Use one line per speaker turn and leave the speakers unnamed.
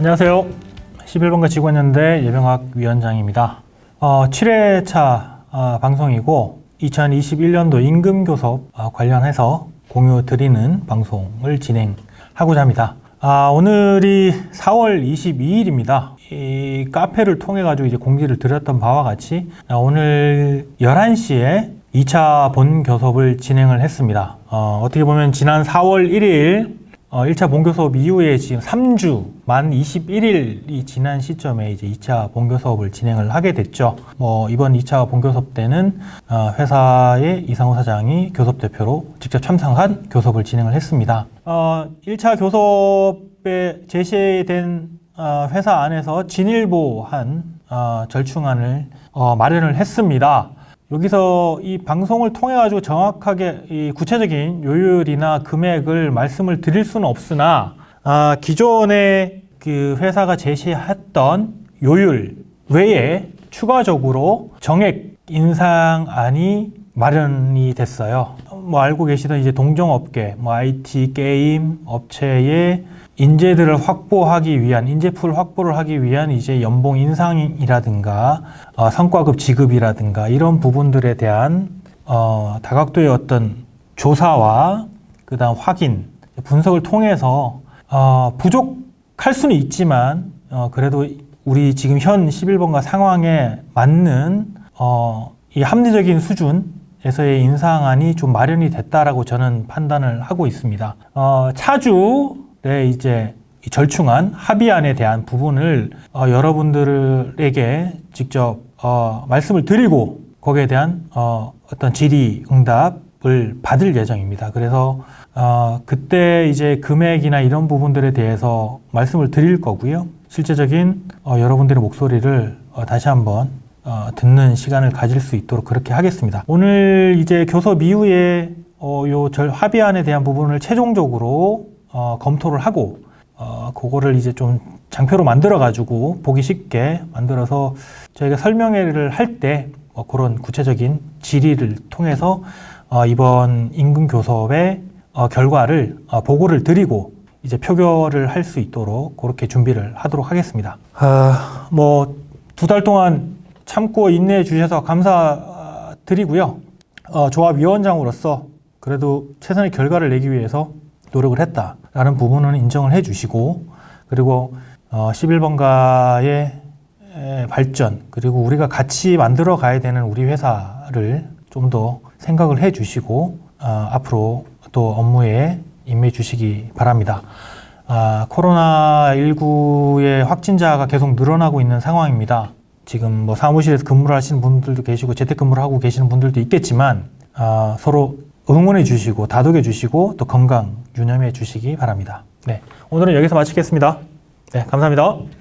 안녕하세요. 11번가 직원연대 예병학 위원장입니다. 어, 7회차 어, 방송이고 2021년도 임금교섭 어, 관련해서 공유 드리는 방송을 진행하고자 합니다. 아, 오늘이 4월 22일입니다. 이 카페를 통해 가지고 이제 공지를 드렸던 바와 같이 아, 오늘 11시에 2차 본 교섭을 진행을 했습니다. 어, 어떻게 보면 지난 4월 1일 어, 1차 본교섭 이후에 지금 3주 만 21일이 지난 시점에 이제 2차 본교섭을 진행을 하게 됐죠. 뭐 이번 2차 본교섭 때는 어, 회사의 이상호 사장이 교섭 대표로 직접 참석한 교섭을 진행을 했습니다. 어, 1차 교섭에 제시된 어, 회사 안에서 진일보한 어, 절충안을 어, 마련을 했습니다. 여기서 이 방송을 통해 가지고 정확하게 이 구체적인 요율이나 금액을 말씀을 드릴 수는 없으나 아, 기존에 그 회사가 제시했던 요율 외에 추가적으로 정액 인상안이 마련이 됐어요. 뭐 알고 계시던 이제 동종업계, 뭐 IT 게임 업체의 인재들을 확보하기 위한 인재풀 확보를 하기 위한 이제 연봉 인상이라든가 어, 성과급 지급이라든가 이런 부분들에 대한 어, 다각도의 어떤 조사와 그다음 확인 분석을 통해서 어, 부족할 수는 있지만 어, 그래도 우리 지금 현 11번가 상황에 맞는 어, 이 합리적인 수준 에서의 인상안이 좀 마련이 됐다라고 저는 판단을 하고 있습니다. 어, 차주의 이제 이 절충안 합의안에 대한 부분을 어, 여러분들에게 직접 어, 말씀을 드리고 거기에 대한 어, 어떤 질의 응답을 받을 예정입니다. 그래서 어, 그때 이제 금액이나 이런 부분들에 대해서 말씀을 드릴 거고요. 실제적인 어, 여러분들의 목소리를 어, 다시 한번 어, 듣는 시간을 가질 수 있도록 그렇게 하겠습니다. 오늘 이제 교섭 이후에 어, 요절 합의안에 대한 부분을 최종적으로 어, 검토를 하고 어, 그거를 이제 좀 장표로 만들어 가지고 보기 쉽게 만들어서 저희가 설명회를 할때 어, 그런 구체적인 질의를 통해서 어, 이번 임금 교섭의 어, 결과를 어, 보고를 드리고 이제 표결을 할 수 있도록 그렇게 준비를 하도록 하겠습니다. 아, 뭐두 달 동안 참고 인내해 주셔서 감사드리고요. 어, 조합위원장으로서 그래도 최선의 결과를 내기 위해서 노력을 했다라는 부분은 인정을 해 주시고 그리고 어, 11번가의 발전 그리고 우리가 같이 만들어 가야 되는 우리 회사를 좀 더 생각을 해 주시고 어, 앞으로 또 업무에 임해 주시기 바랍니다. 아, 코로나19의 확진자가 계속 늘어나고 있는 상황입니다. 지금 뭐 사무실에서 근무를 하시는 분들도 계시고 재택근무를 하고 계시는 분들도 있겠지만 아, 서로 응원해 주시고 다독여 주시고 또 건강 유념해 주시기 바랍니다. 네, 오늘은 여기서 마치겠습니다. 네, 감사합니다.